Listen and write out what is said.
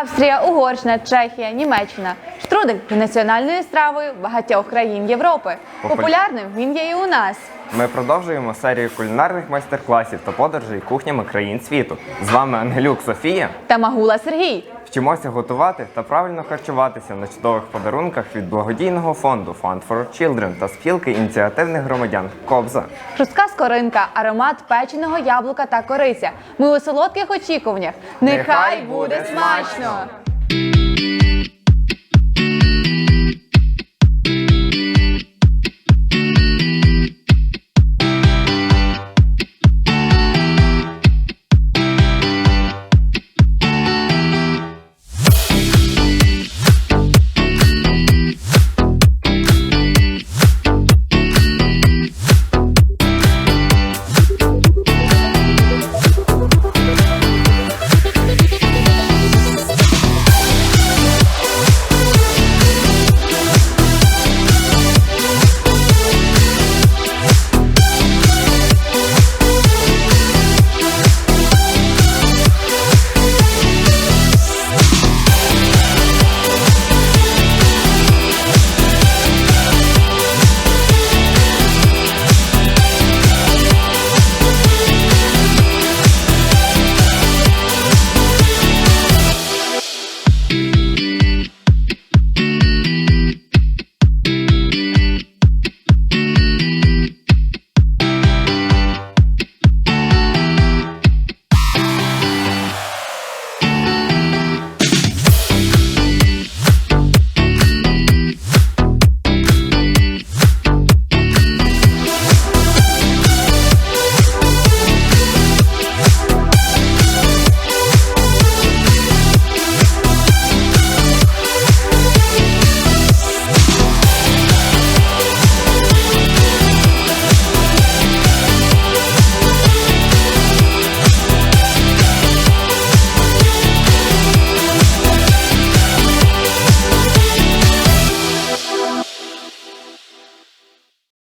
Австрія, Угорщина, Чехія, Німеччина. Штрудель є національною стравою багатьох країн Європи. Популь- Популярним він є і у нас. Ми продовжуємо серію кулінарних майстер-класів та подорожей кухнями країн світу. З вами Ангелюк Софія. Та Магула Сергій. Вчимося готувати та правильно харчуватися на чудових подарунках від благодійного фонду Fund for Children та спілки ініціативних громадян Кобза. Хрустка скоринка, аромат печеного яблука та кориця. Ми у солодких очікуваннях. Нехай буде смачно!